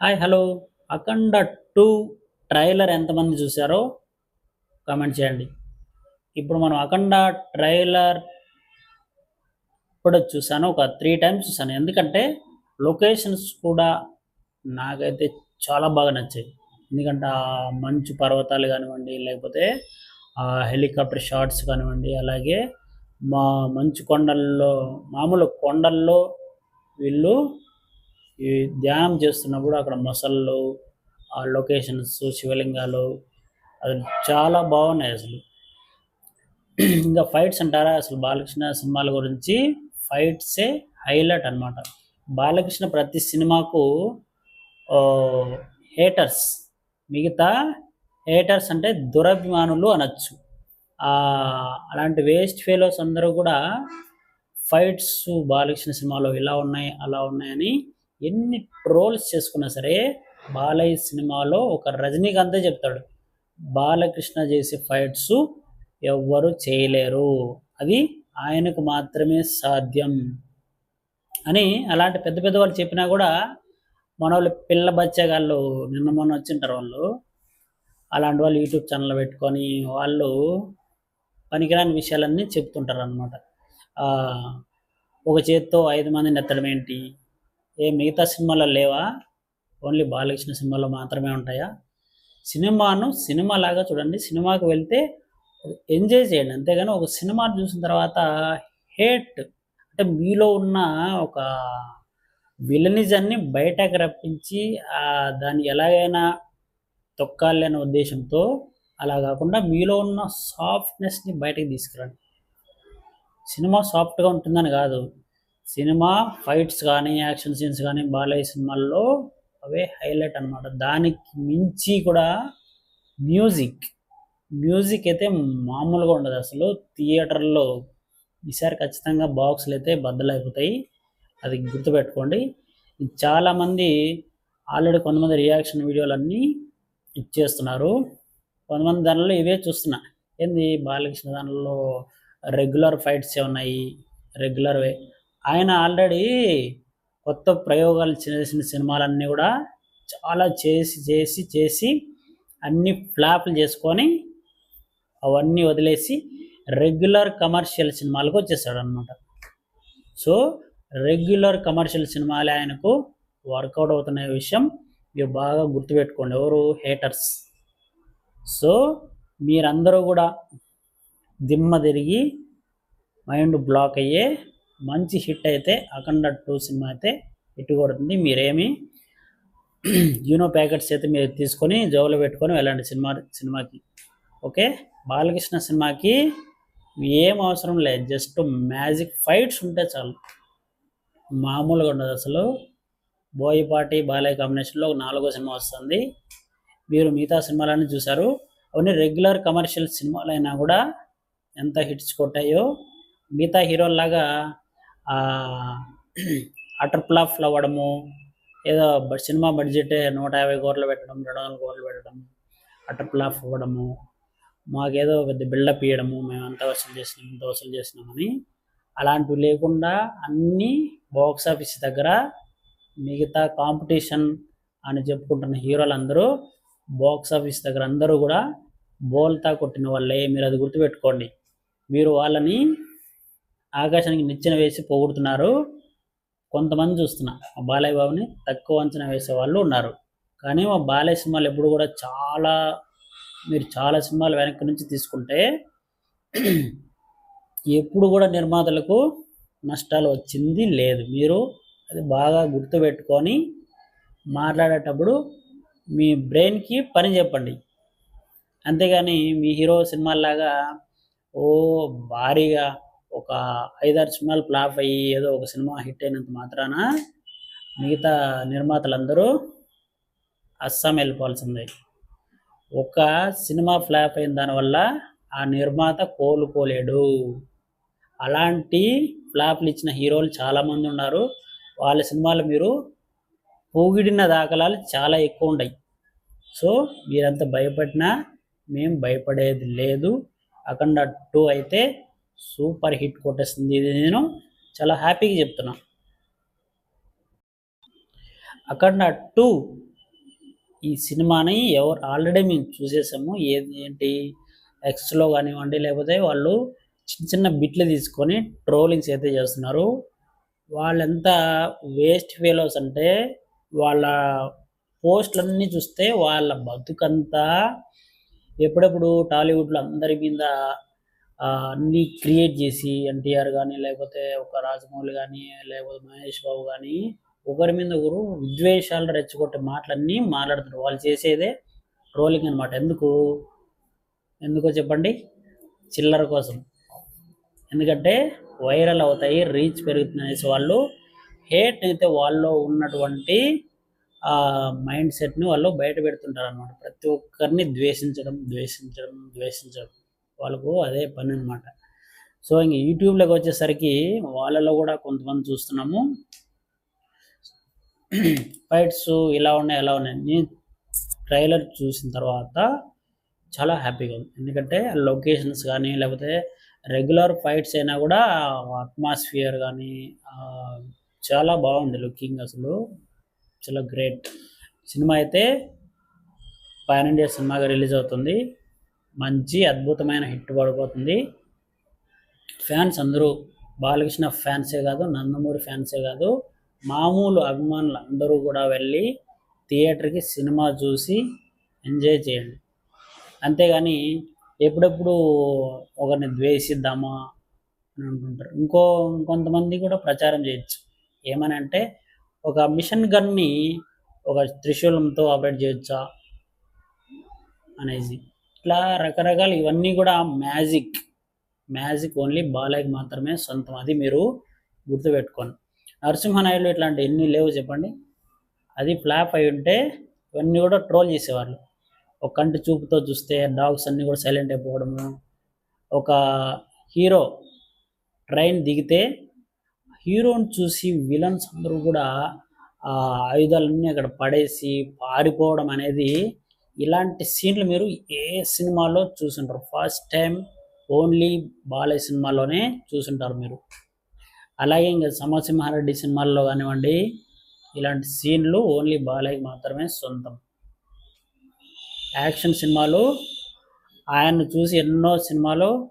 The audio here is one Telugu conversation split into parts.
Hi hello. Akhanda two trailer ఎంతమంది చూసారో కామెంట్ చేయండి. ఇప్పుడు మనం అఖండ ట్రైలర్ కూడా చూసాను ఒక త్రీ టైమ్స్ చూసాను ఎందుకంటే లొకేషన్స్ కూడా నాకైతే చాలా బాగా నచ్చాయి. ఎందుకంటే ఆ మంచు పర్వతాలు కానివ్వండి లేకపోతే ఆ హెలికాప్టర్ షాట్స్ కానివ్వండి అలాగే మా మంచు కొండల్లో మామూలు కొండల్లో వీళ్ళు ఈ ధ్యానం చేస్తున్నప్పుడు అక్కడ మొసళ్ళు ఆ లొకేషన్స్ శివలింగాలు అది చాలా బాగున్నాయి అసలు. ఇంకా ఫైట్స్ అంటారా? అసలు బాలకృష్ణ సినిమాల గురించి ఫైట్సే హైలైట్ అన్నమాట. బాలకృష్ణ ప్రతి సినిమాకు హేటర్స్ మిగతా హేటర్స్ అంటే దురభిమానులు అనొచ్చు. అలాంటి వేస్ట్ ఫెలోస్ అందరూ కూడా ఫైట్స్ బాలకృష్ణ సినిమాలో ఇలా ఉన్నాయి అలా ఉన్నాయని ఎన్ని ట్రోల్స్ చేసుకున్నా సరే బాలయ్య సినిమాలో ఒక రజనీకాంతే చెప్తాడు. బాలకృష్ణ చేసే ఫైట్స్ ఎవ్వరు చేయలేరు. అది ఆయనకు మాత్రమే సాధ్యం అని అలాంటి పెద్ద పెద్ద వాళ్ళు చెప్పినా కూడా మన వాళ్ళు పిల్ల బచ్చగాళ్ళు నిన్న మొన్న వచ్చింటారు వాళ్ళు. అలాంటి వాళ్ళు యూట్యూబ్ ఛానల్ పెట్టుకొని వాళ్ళు పనికిరాని విషయాలన్నీ చెప్తుంటారు అనమాట ఒక చేత్తో ఐదు మందిని ఎత్తడం ఏంటి ఏ మిగతా సినిమాలో లేవా? ఓన్లీ బాలకృష్ణ సినిమాలో మాత్రమే ఉంటాయా? సినిమాను సినిమా లాగా చూడండి. సినిమాకి వెళ్తే ఎంజాయ్ చేయండి. అంతేగాని ఒక సినిమా చూసిన తర్వాత హేట్. అంటే మీలో ఉన్న ఒక విలనిజాన్ని బయటకు రప్పించి దాన్ని ఎలాగైనా తొక్కాలి అనే ఉద్దేశంతో అలా కాకుండా మీలో ఉన్న సాఫ్ట్నెస్ని బయటకు తీసుకురండి. సినిమా సాఫ్ట్గా ఉంటుందని కాదు. సినిమా ఫైట్స్ కానీ యాక్షన్ సీన్స్ కానీ బాలయ్య సినిమాల్లో అవే హైలైట్ అన్నమాట. దానికి మించి కూడా మ్యూజిక్ మ్యూజిక్ అయితే మామూలుగా ఉండదు అసలు. థియేటర్లో ఈసారి ఖచ్చితంగా బాక్సులు అయితే బద్దలైపోతాయి. అది గుర్తుపెట్టుకోండి. చాలామంది ఆల్రెడీ కొంతమంది రియాక్షన్ వీడియోలన్నీ ఇచ్చేస్తున్నారు కొంతమంది దానిలో ఇవే చూస్తున్నా. ఏంది బాలకృష్ణ దానిలో రెగ్యులర్ ఫైట్స్ ఉన్నాయి రెగ్యులర్వే. ఆయన ఆల్రెడీ కొత్త ప్రయోగాలు చేసిన సినిమాలన్నీ కూడా చాలా చేసి చేసి చేసి అన్ని ఫ్లాప్లు చేసుకొని అవన్నీ వదిలేసి రెగ్యులర్ కమర్షియల్ సినిమాలకు వచ్చేసాడు అనమాట సో రెగ్యులర్ కమర్షియల్ సినిమాలే ఆయనకు వర్కౌట్ అవుతున్న విషయం మీరు బాగా గుర్తుపెట్టుకోండి. ఎవరు? హేటర్స్. సో మీరందరూ కూడా దిమ్మ తిరిగి మైండ్ బ్లాక్ అయ్యే మంచి హిట్ అయితే అఖండ టూ సినిమా అయితే హిట్ కొడుతుంది. మీరేమి యూనో ప్యాకెట్స్ అయితే మీరు తీసుకొని జోబులో పెట్టుకొని వెళ్ళండి సినిమా సినిమాకి. ఓకే? బాలకృష్ణ సినిమాకి ఏం అవసరం లేదు. జస్ట్ మ్యాజిక్ ఫైట్స్ ఉంటే చాలు. మామూలుగా ఉండదు అసలు. బోయపాటి బాలయ్య కాంబినేషన్లో నాలుగో సినిమా వస్తుంది. మీరు మిగతా సినిమాలన్నీ చూశారు. అవన్నీ రెగ్యులర్ కమర్షియల్ సినిమాలైనా కూడా ఎంత హిట్స్ కొట్టాయో మిగతా హీరోల్లాగా అటర్ ఫ్లాఫ్లు అవ్వడము ఏదో సినిమా బడ్జెట్ నూట యాభై కోట్లు పెట్టడం రెండు వందల కోట్లు పెట్టడం అటర్ ఫ్లాఫ్ అవ్వడము మాకేదో పెద్ద బిల్డప్ ఇవ్వడము మేము అంత వసూలు చేసినాం ఇంత వసూలు చేసినామని అలాంటివి లేకుండా అన్నీ బాక్స్ ఆఫీస్ దగ్గర మిగతా కాంపిటీషన్ అని చెప్పుకుంటున్న హీరోలందరూ బాక్స్ ఆఫీస్ దగ్గర అందరూ కూడా బోల్తా కొట్టిన వాళ్ళే. మీరు అది గుర్తుపెట్టుకోండి. మీరు వాళ్ళని ఆకాశానికి నిచ్చెన వేసి పొగుడుతున్నారు. కొంతమంది చూస్తున్నా. మా బాలయ్య బాబుని తక్కువ అంచనా వేసే వాళ్ళు ఉన్నారు. కానీ మా బాలయ్య సినిమాలు ఎప్పుడు కూడా చాలా మీరు చాలా సినిమాలు వెనక్కి నుంచి తీసుకుంటే ఎప్పుడు కూడా నిర్మాతలకు నష్టాలు వచ్చింది లేదు. మీరు అది బాగా గుర్తుపెట్టుకొని మాట్లాడేటప్పుడు మీ బ్రెయిన్కి పని చెప్పండి. అంతేగాని మీ హీరో సినిమాల్లాగా ఓ భారీగా ఒక ఐదారు సినిమాలు ఫ్లాప్ అయ్యి ఏదో ఒక సినిమా హిట్ అయినంత మాత్రాన మిగతా నిర్మాతలందరూ అస్సాం వెళ్ళిపోవాల్సిందే. ఒక సినిమా ఫ్లాప్ అయిన దానివల్ల ఆ నిర్మాత కోలుకోలేడు. అలాంటి ఫ్లాప్లు ఇచ్చిన హీరోలు చాలామంది ఉన్నారు. వాళ్ళ సినిమాలు మీరు పూగిడిన దాఖలాలు చాలా ఎక్కువ ఉన్నాయి సో మీరంత భయపడినా మేము భయపడేది లేదు. అఖండ టూ అయితే సూపర్ హిట్ కొట్టేస్తుంది ఇది. నేను చాలా హ్యాపీగా చెప్తున్నా. అఖండ టూ ఈ సినిమాని ఎవరు ఆల్రెడీ మేము చూసేసాము. ఏది ఏంటి ఎక్స్లో కానివ్వండి లేకపోతే వాళ్ళు చిన్న చిన్న బిట్లు తీసుకొని ట్రోలింగ్స్ అయితే చేస్తున్నారు. వాళ్ళెంత వేస్ట్ ఫీలోస్ అంటే వాళ్ళ పోస్ట్లన్నీ చూస్తే వాళ్ళ బతుకంతా ఎప్పుడెప్పుడు టాలీవుడ్లో అందరి మీద అన్నీ క్రియేట్ చేసి ఎన్టీఆర్ కానీ లేకపోతే ఒక రాజమౌళి కానీ లేకపోతే మహేష్ బాబు కానీ ఒకరి మీద ఒకరు విద్వేషాలు రెచ్చగొట్టే మాటలన్నీ మాట్లాడుతున్నారు. వాళ్ళు చేసేదే ట్రోలింగ్ అనమాట ఎందుకు? ఎందుకో చెప్పండి. చిల్లర కోసం. ఎందుకంటే వైరల్ అవుతాయి రీచ్ పెరుగుతుంది అనేసి వాళ్ళు హేట్ అయితే వాళ్ళలో ఉన్నటువంటి ఆ మైండ్ సెట్ని వాళ్ళు బయట పెడుతుంటారు అనమాట ప్రతి ఒక్కరిని ద్వేషించడం ద్వేషించడం ద్వేషించడం. వాళ్ళకు అదే పని అనమాట సో ఇంక యూట్యూబ్లోకి వచ్చేసరికి వాళ్ళలో కూడా కొంతమంది చూస్తున్నాము. ఫైట్స్ ఇలా ఉన్నాయి ఎలా ఉన్నాయి నేను ట్రైలర్ చూసిన తర్వాత చాలా హ్యాపీగా ఉంది. ఎందుకంటే లొకేషన్స్ కానీ లేకపోతే రెగ్యులర్ ఫైట్స్ అయినా కూడా అట్మాస్ఫియర్ కానీ చాలా బాగుంది లుకింగ్ అసలు. చాలా గ్రేట్. సినిమా అయితే పాన్ ఇండియా సినిమాగా రిలీజ్ అవుతుంది. మంచి అద్భుతమైన హిట్ పడిపోతుంది. ఫ్యాన్స్ అందరూ బాలకృష్ణ ఫ్యాన్సే కాదు నందమూరి ఫ్యాన్సే కాదు మామూలు అభిమానులు అందరూ కూడా వెళ్ళి థియేటర్కి సినిమా చూసి ఎంజాయ్ చేయండి. అంతేగాని ఎప్పుడెప్పుడు ఒకరిని ద్వేషిద్దామా అని అనుకుంటారు ఇంకో ఇంకొంతమంది కూడా ప్రచారం చేయొచ్చు. ఏమని అంటే ఒక మిషన్ గన్ని ఒక త్రిశూలంతో ఆపరేట్ చేయొచ్చా అనేసి. ఇట్లా రకరకాల ఇవన్నీ కూడా మ్యాజిక్. మ్యాజిక్ ఓన్లీ బాలయ్యకి మాత్రమే సొంతం. అది మీరు గుర్తుపెట్టుకోండి. నరసింహనాయుడు ఇట్లాంటి ఎన్ని లేవు చెప్పండి? అది ఫ్లాప్ అయి ఉంటే ఇవన్నీ కూడా ట్రోల్ చేసేవాళ్ళు. ఒక కంటి చూపుతో చూస్తే డాగ్స్ అన్నీ కూడా సైలెంట్ అయిపోవడము. ఒక హీరో ట్రైన్ దిగితే హీరోని చూసి విలన్స్ అందరూ కూడా ఆ ఆయుధాలన్నీ అక్కడ పడేసి పారిపోవడం అనేది ఇలాంటి సీన్లు మీరు ఏ సినిమాలో చూసుంటారు? ఫస్ట్ టైం ఓన్లీ బాలయ్య సినిమాలోనే చూసుంటారు మీరు. అలాగే ఇంకా సమసింహారెడ్డి సినిమాల్లో కానివ్వండి ఇలాంటి సీన్లు ఓన్లీ బాలయ్యకి మాత్రమే సొంతం. యాక్షన్ సినిమాలు ఆయన్ను చూసి ఎన్నో సినిమాలు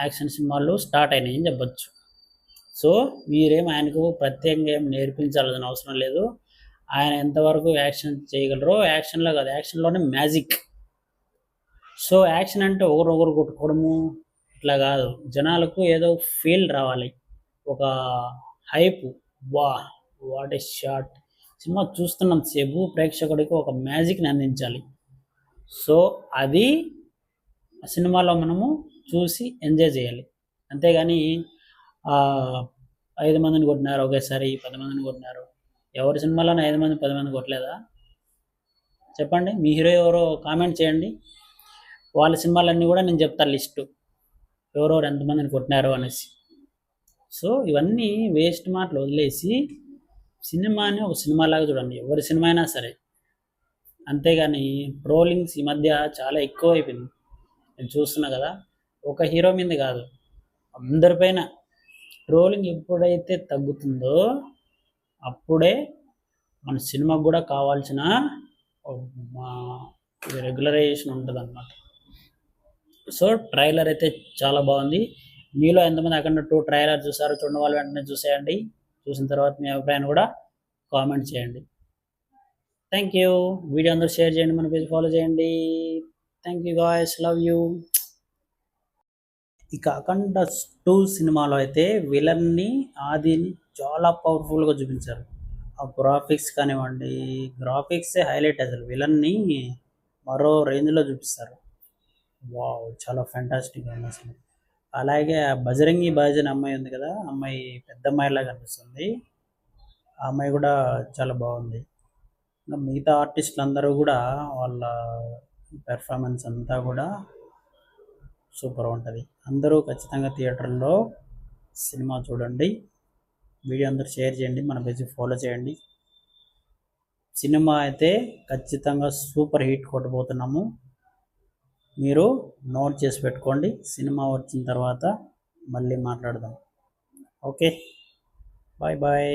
యాక్షన్ సినిమాలు స్టార్ట్ అయినాయి అని సో మీరేం ఆయనకు ప్రత్యేకంగా ఏం నేర్పించాల్సిన అవసరం లేదు. ఆయన ఎంతవరకు యాక్షన్ చేయగలరో యాక్షన్లో కాదు యాక్షన్లోనే మ్యాజిక్. సో యాక్షన్ అంటే ఒకరొకరు కొట్టుకోవడము ఇట్లా కాదు. జనాలకు ఏదో ఫీల్ రావాలి. ఒక హైప్. వా వాట్ ఏ షాట్. సినిమా చూస్తున్నంతసేపు ప్రేక్షకుడికి ఒక మ్యాజిక్ని అందించాలి. సో అది సినిమాలో మనము చూసి ఎంజాయ్ చేయాలి. అంతేగాని ఐదు మందిని కొట్టినారు ఒకేసారి పది మందిని కొట్టినారు. ఎవరి సినిమాలో ఐదు మంది పది మంది కొట్టలేదా? చెప్పండి మీ హీరో ఎవరో కామెంట్ చేయండి. వాళ్ళ సినిమాలన్నీ కూడా నేను చెప్తాను లిస్టు. ఎవరెవరు ఎంతమందిని కొట్టినారో అనేసి. సో ఇవన్నీ వేస్ట్ మాటలు వదిలేసి సినిమాని ఒక సినిమాలాగా చూడండి. ఎవరి సినిమా అయినా సరే. అంతేగాని ట్రోలింగ్స్ ఈ మధ్య చాలా ఎక్కువ అయిపోయింది నేను చూస్తున్నా కదా ఒక హీరో మీద కాదు అందరిపైన ట్రోలింగ్ ఎప్పుడైతే తగ్గుతుందో అప్పుడే మన సినిమాకు కూడా కావాల్సిన రెగ్యులరైజేషన్ ఉంటుంది అనమాట సో ట్రైలర్ అయితే చాలా బాగుంది. మీలో ఎంతమంది అక్కడ టూ ట్రైలర్ చూసారో చూడండి వాళ్ళు వెంటనే చూసేయండి. చూసిన తర్వాత మీ అభిప్రాయాన్ని కూడా కామెంట్ చేయండి. థ్యాంక్ యూ వీడియో అందరూ షేర్ చేయండి మన పేజ్ ఫాలో చేయండి. Thank you guys love you ఇక అఖండ టూ సినిమాలో అయితే విలన్ని ఆదిని చాలా పవర్ఫుల్గా చూపించారు. ఆ గ్రాఫిక్స్ కానివ్వండి గ్రాఫిక్సే హైలైట్ అసలు విలన్ని మరో రేంజ్లో చూపిస్తారు. వావ్ చాలా ఫ్యాంటాస్టిక్ ఉంది అసలు. అలాగే ఆ బజరంగి బాజన్ అమ్మాయి ఉంది కదా అమ్మాయి పెద్ద అమ్మాయిలా కనిపిస్తుంది. ఆ అమ్మాయి కూడా చాలా బాగుంది. ఇంకా మిగతా ఆర్టిస్టులు అందరూ కూడా వాళ్ళ పెర్ఫార్మెన్స్ అంతా కూడా సూపర్ ఉంటుంది. అందరూ ఖచ్చితంగా థియేటర్లో సినిమా చూడండి. వీడియో అందరూ షేర్ చేయండి మన పేజీ ఫాలో చేయండి. సినిమా అయితే ఖచ్చితంగా సూపర్ హిట్ కొట్టబోతున్నాము. మీరు నోట్ చేసి పెట్టుకోండి సినిమా వచ్చిన తర్వాత మళ్ళీ మాట్లాడదాం. Okay bye bye